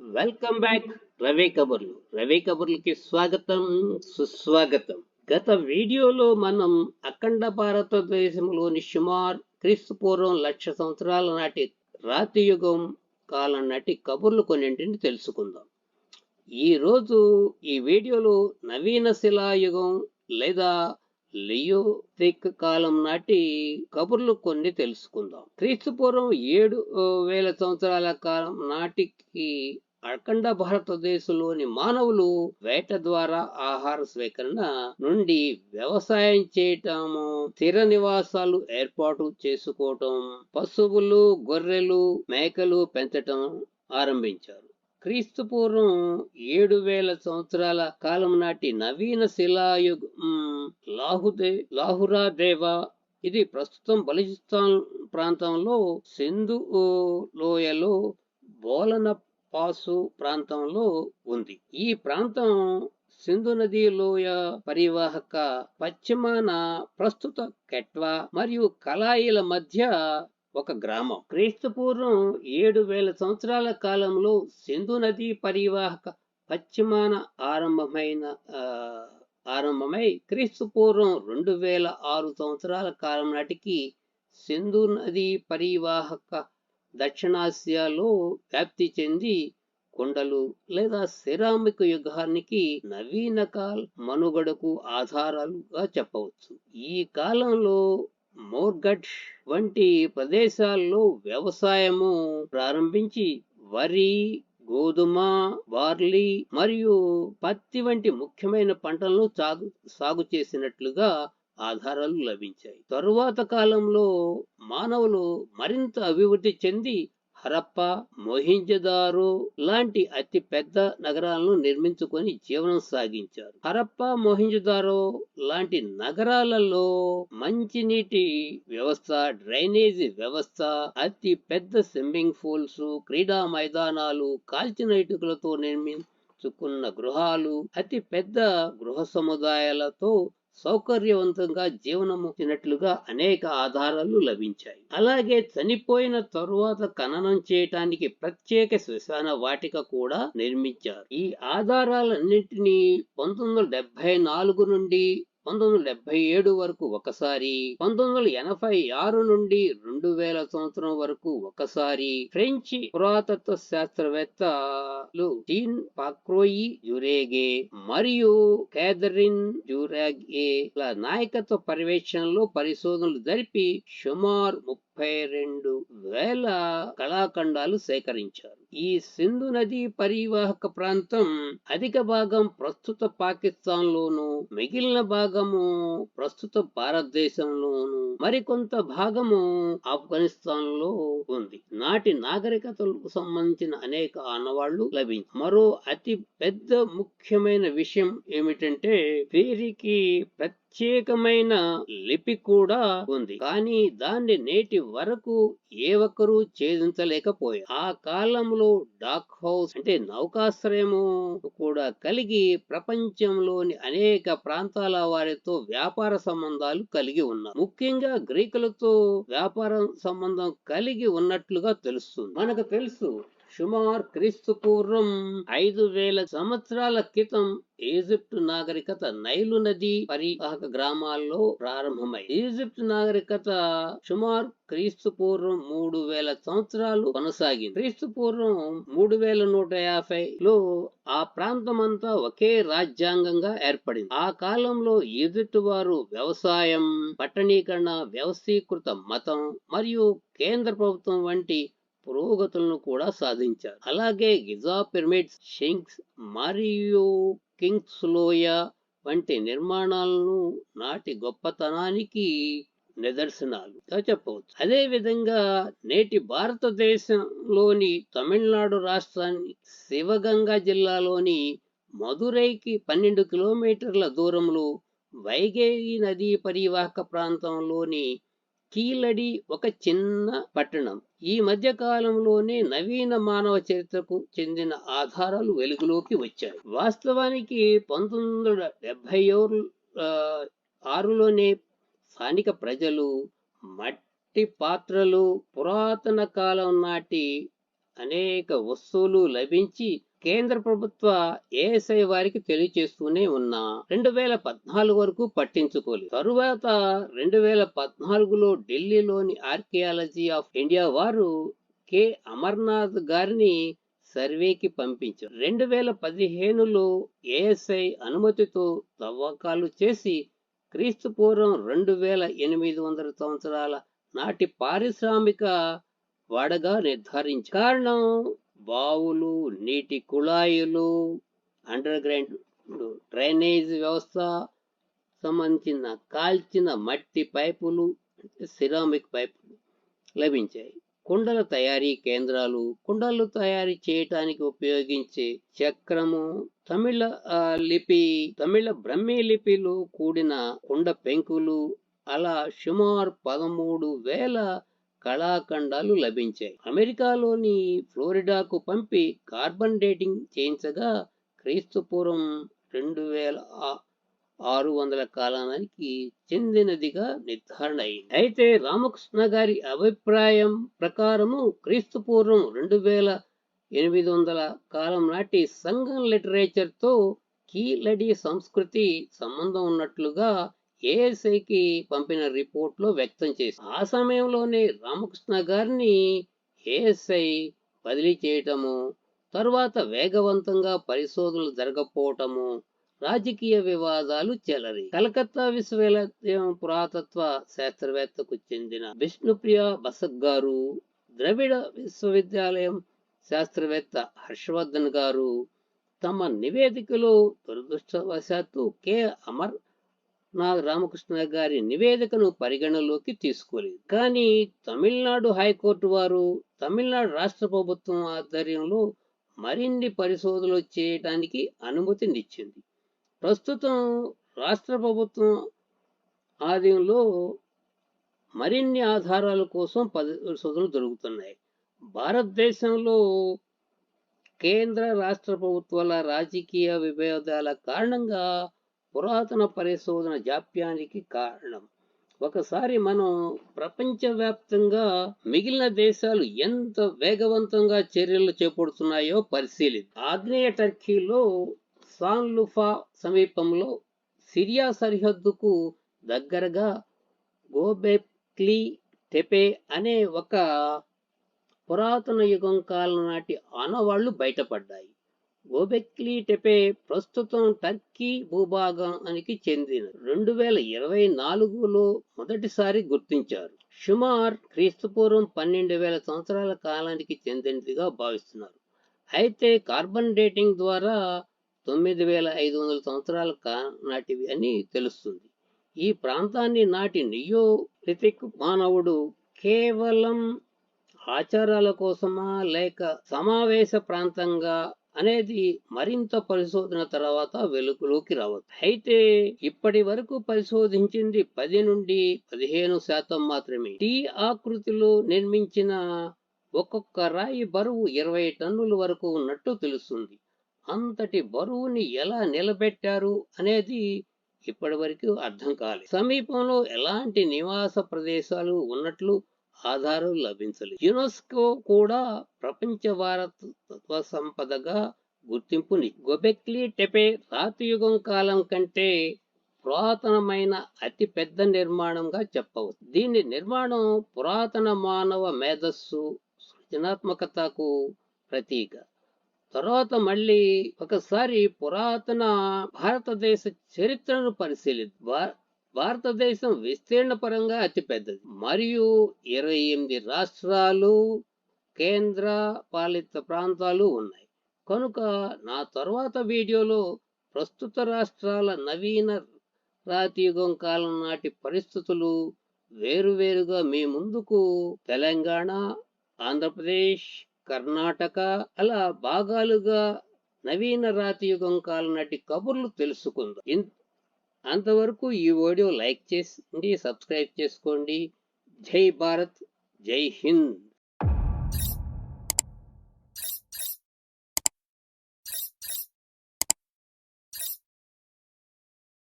Welcome back Ravi కబుర్లు రవి కబుర్లకి స్వాగతం సుస్వాగతం. గత వీడియోలో మనం అఖండ భారతదేశంలోని సుమార్ క్రీస్తు పూర్వం లక్ష సంవత్సరాల నాటి రాతి యుగం కాలం నాటి కబుర్లు కొన్నింటిని తెలుసుకుందాం. ఈ రోజు ఈ వీడియోలో నవీన శిలాయుగం లేదా లియోథిక్ కాలం నాటి కబుర్లు కొన్ని తెలుసుకుందాం. క్రీస్తు పూర్వం ఏడు వేల సంవత్సరాల కాలం నాటికి అఖండ భారతదేశంలోని మానవులు వేట ద్వారా ఆహార స్వీకరణ నుండి వ్యవసాయం చేయటము స్థిర నివాసాలు ఏర్పాటు చేసుకోవటం పశువులు గొర్రెలు మేకలు పెంచటం ఆరంభించారు. క్రీస్తు పూర్వం ఏడు వేల సంవత్సరాల కాలం నాటి నవీన శిలాయుగం లాహుదే లాహురా దేవ. ఇది ప్రస్తుతం బలిచిస్తాన్ ప్రాంతంలో సింధు లోయలో బోలన పాసు ప్రాంతంలో ఉంది. ఈ ప్రాంతం సింధు నది లోయ పరివాహక పశ్చిమాన ప్రస్తుత కెట్వా మరియు కలాయిల మధ్య ఒక గ్రామం. క్రీస్తుపూర్వం ఏడు వేల సంవత్సరాల కాలంలో సింధు నది పరివాహక పశ్చిమాన ఆరంభమైన ఆరంభమై క్రీస్తుపూర్వం రెండు వేల ఆరు సంవత్సరాల కాలం నాటికి సింధు నది పరివాహక దక్షిణాసియాలో వ్యాప్తి చెంది కొండలు లేదా సిరామిక్ యుగానికి నవీన కాల్ మనుగడకు ఆధారాలుగా చెప్పవచ్చు. ఈ కాలంలో మోర్గట్ వంటి ప్రదేశాల్లో వ్యవసాయము ప్రారంభించి వరి గోధుమ బార్లీ మరియు పత్తి వంటి ముఖ్యమైన పంటలను సాగు సాగు చేసినట్లుగా ఆధారాలు లభించాయి. తరువాత కాలంలో మానవులు మరింత అభివృద్ధి చెంది హరప్ప మొహింజదారో లాంటి అతి పెద్ద నగరాలను నిర్మించుకొని జీవనం సాగించారు. హరప్ప మొహింజదారో లాంటి నగరాలలో మంచినీటి వ్యవస్థ డ్రైనేజీ వ్యవస్థ అతి పెద్ద స్విమ్మింగ్ పూల్స్ క్రీడా మైదానాలు కాల్చిన ఇటుకలతో నిర్మించుకున్న గృహాలు అతి పెద్ద గృహ సముదాయాలతో సౌకర్యవంతంగా జీవనముచ్చినట్లుగా అనేక ఆధారాలు లభించాయి. అలాగే చనిపోయిన తరువాత ఖననం చేయటానికి ప్రత్యేక శ్మశాన వాటిక కూడా నిర్మించారు. ఈ ఆధారాలన్నింటినీ పంతొమ్మిది వందల డెబ్బై నాలుగు నుండి పంతొమ్మిది వందల డెబ్బై ఏడు వరకు ఒకసారి పంతొమ్మిది వందల ఎనభై ఆరు నుండి రెండు వేల సంవత్సరం వరకు ఒకసారి ఫ్రెంచి పురాతత్వ శాస్త్రవేత్తలు జీన్ పాక్రోయి జురేగే మరియు కేథరిన్ జురాగే నాయకత్వ పర్యవేక్షణలో పరిశోధనలు జరిపి సుమారు ముప్పై రెండు వేల కళాఖండాలు సేకరించారు. ఈ సింధు నది పరివాహక ప్రాంతం అధిక భాగం ప్రస్తుత పాకిస్తాన్ లోను మిగిలిన భాగము ప్రస్తుత భారతదేశంలోను మరికొంత భాగము ఆఫ్ఘనిస్తాన్లో ఉంది. నాటి నాగరికతలకు సంబంధించిన అనేక ఆనవాళ్ళు లభించి మరో అతి పెద్ద ముఖ్యమైన విషయం ఏమిటంటే వీరికి ప్రత్యేకమైన లిపి కూడా ఉంది. కానీ దాన్ని నేటి వరకు ఏ ఒక్కరూ ఛేదించలేకపోయారు. ఆ కాలంలో డాక్ హౌస్ అంటే నౌకాశ్రయము కూడా కలిగి ప్రపంచంలోని అనేక ప్రాంతాల వారితో వ్యాపార సంబంధాలు కలిగి ఉన్నారు ముఖ్యంగా గ్రీకులతో వ్యాపార సంబంధం కలిగి ఉన్నట్లుగా తెలుస్తుంది. మనకు తెలుసు సుమార్ క్రీస్తు పూర్వం ఐదు వేల సంవత్సరాల క్రితం ఈజిప్ట్ నాగరికత నైలు నది పరివాహక గ్రామాల్లో ప్రారంభమై ఈజిప్ట్ నాగరికత సుమారు క్రీస్తు పూర్వం మూడు వేల సంవత్సరాలు కొనసాగింది. క్రీస్తు పూర్వం మూడు వేల నూట యాభై లో ఆ ప్రాంతమంతా ఒకే రాజ్యాంగంగా ఏర్పడింది. ఆ కాలంలో ఈజిప్ట్ వారు వ్యవసాయం పట్టణీకరణ వ్యవస్థీకృత మతం మరియు కేంద్ర ప్రభుత్వం వంటి పురోగతులను కూడా సాధించారు. అలాగే గిజా పిరమిడ్స్ షింక్స్ మరియు కింగ్స్ లోయ వంటి నిర్మాణాలను నాటి గొప్పతనానికి నిదర్శనాలు. చెప్పవచ్చు. అదే విధంగా నేటి భారతదేశంలోని తమిళనాడు రాష్ట్రాన్ని శివగంగా జిల్లాలోని మదురైకి పన్నెండు కిలోమీటర్ల దూరంలో వైగేయి నదీ పరివాహక ప్రాంతంలోని కీలడి ఒక చిన్న పట్టణం. ఈ మధ్య కాలంలోనే నవీన మానవ చరిత్రకు చెందిన ఆధారాలు వెలుగులోకి వచ్చాయి. వాస్తవానికి పంతొమ్మిది వందల డెబ్బై ఆరులోనే స్థానిక ప్రజలు మట్టి పాత్రలు పురాతన కాలం నాటి అనేక వస్తువులు లభించి కేంద్ర ప్రభుత్వ ఏఎస్ఐ వారికి తెలియచేస్తూనే ఉన్నా రెండు వేల పద్నాలుగు వరకు పట్టించుకోలేదు. తరువాత రెండు వేల పద్నాలుగులో ఢిల్లీలోని ఆర్కియాలజీ ఆఫ్ ఇండియా వారు కె. అమర్నాథ్ గారిని సర్వేకి పంపించారు. రెండు వేల పదిహేనులో ఏఎస్ఐ అనుమతితో తవ్వకాలు చేసి క్రీస్తు పూర్వం రెండు వేల ఎనిమిది వందల సంవత్సరాల నాటి పారిశ్రామిక వాడగా నిర్ధారించారు. కారణం బావులు నీటి కుళాయిలు అండర్ గ్రౌండ్ డ్రైనేజ్ వ్యవస్థ సంబంధించిన కాల్చిన మట్టి పైపులు సిరామిక్ పైపులు లభించాయి. కుండల తయారీ కేంద్రాలు కుండలు తయారీ చేయటానికి ఉపయోగించే చక్రము తమిళ లిపి తమిళ బ్రహ్మీ లిపిలో కూడిన కుండ పెంకులు అలా సుమారు పదమూడు వేల కళాఖండాలు లభించాయి. అమెరికాలోని ఫ్లోరిడాకు పంపి కార్బన్ డేటింగ్ చేయించగా క్రీస్తు పూర్వం రెండు వేల ఆరు వందల కాలానికి చెందినదిగా నిర్ధారణ అయింది. అయితే రామకృష్ణ గారి అభిప్రాయం ప్రకారము క్రీస్తు పూర్వం రెండు వేల ఎనిమిది వందల కాలం నాటి సంఘం లిటరేచర్తో కీలడి సంస్కృతి సంబంధం ఉన్నట్లుగా కేఎస్ఐకి పంపిన రిపోర్ట్లో వ్యక్తం చేసి ఆ సమయంలోనే రామకృష్ణ గారిని ఏఎస్ఐ బదిలీ చేయటము తరువాత వేగవంతంగా పరిశోధనలు జరగకపోవటము రాజకీయ వివాదాలు చెలరి. కలకత్తా విశ్వవిద్యాలయం పురాతత్వ శాస్త్రవేత్తకు చెందిన విష్ణుప్రియ బసక్ గారు ద్రవిడ విశ్వవిద్యాలయం శాస్త్రవేత్త హర్షవర్ధన్ గారు తమ నివేదికలో దురదృష్టవశాత్తు కె. అమర్ నాథ్ రామకృష్ణ గారి నివేదికను పరిగణలోకి తీసుకోలేదు. కానీ తమిళనాడు హైకోర్టు వారు తమిళనాడు రాష్ట్ర ప్రభుత్వం ఆధ్వర్యంలో మరిన్ని పరిశోధనలు చేయడానికి అనుమతినిచ్చింది ప్రస్తుతం రాష్ట్ర ప్రభుత్వం ఆధీనంలో మరిన్ని ఆధారాల కోసం పరిశోధనలు జరుగుతున్నాయి. భారతదేశంలో కేంద్ర రాష్ట్ర ప్రభుత్వాల రాజకీయ విభేదాల కారణంగా పురాతన పరిశోధన జాప్యానికి కారణం. ఒకసారి మనం ప్రపంచవ్యాప్తంగా మిగిలిన దేశాలు ఎంత వేగవంతంగా చర్యలు చేపడుతున్నాయో పరిశీలి ఆగ్నేయ టర్కీలో సాన్లుఫా సమీపంలో సిరియా సరిహద్దుకు దగ్గరగా గోబెక్లీ టెపే అనే ఒక పురాతన యుగం కాలం నాటి ఆనవాళ్ళు బయటపడ్డాయి. గోబెక్లీ టెపే ప్రస్తుతం టర్కీ భూభాగానికి చెందిన రెండు వేల ఇరవై నాలుగులో మొదటిసారి గుర్తించారు. షుమార్ క్రీస్తుపూర్వం పన్నెండు వేల సంవత్సరాల కాలానికి చెందినదిగా భావిస్తున్నారు. అయితే కార్బన్ డేటింగ్ ద్వారా తొమ్మిది వేల ఐదు వందల సంవత్సరాల నాటివి అని తెలుస్తుంది. ఈ ప్రాంతాన్ని నాటి నియోలిథిక్ మానవుడు కేవలం ఆచారాల కోసమా లేక సమావేశ ప్రాంతంగా అనేది మరింత పరిశోధన తర్వాత వెలుగులోకి రావచ్చు అయితే ఇప్పటి వరకు పరిశోధించింది పది నుండి పదిహేను శాతం మాత్రమే. టీ ఆకృతిలో నిర్మించిన ఒక్కొక్క రాయి బరువు ఇరవై టన్నుల వరకు ఉన్నట్టు తెలుస్తుంది. అంతటి బరువుని ఎలా నిలబెట్టారు అనేది ఇప్పటి వరకు అర్థం కాలేదు. సమీపంలో ఎలాంటి నివాస ప్రదేశాలు ఉన్నట్లు ఆధారం లభించలేదు. యునెస్కో కూడా ప్రపంచ వారసత్వ సంపదగా గుర్తింపుని గొబెక్లీ టెపే రాతి యుగం కాలం కంటే పురాతనమైన అతి పెద్ద నిర్మాణంగా చెప్పవచ్చు. దీని నిర్మాణం పురాతన మానవ మేధస్సు సృజనాత్మకతకు ప్రతీక. తర్వాత మళ్ళీ ఒకసారి పురాతన భారతదేశ చరిత్రను పరిశీలి భారతదేశం విస్తీర్ణ పరంగా అతిపెద్దది. మరియు ఇరవై ఎనిమిది రాష్ట్రాలు కేంద్ర పాలిత ప్రాంతాలు ఉన్నాయి. కనుక నా తరువాత వీడియోలో ప్రస్తుత రాష్ట్రాల నవీన రాతియుగం కాలం నాటి పరిస్థితులు వేరువేరుగా మీ ముందుకు తెలంగాణ ఆంధ్రప్రదేశ్ కర్ణాటక అలా భాగాలుగా నవీన రాతియుగం కాలం నాటి కబుర్లు తెలుసుకుందాం. అంతవరకు ఈ వీడియో లైక్ చేసి సబ్స్క్రైబ్ చేసుకోండి. జై భారత్ జై హింద్.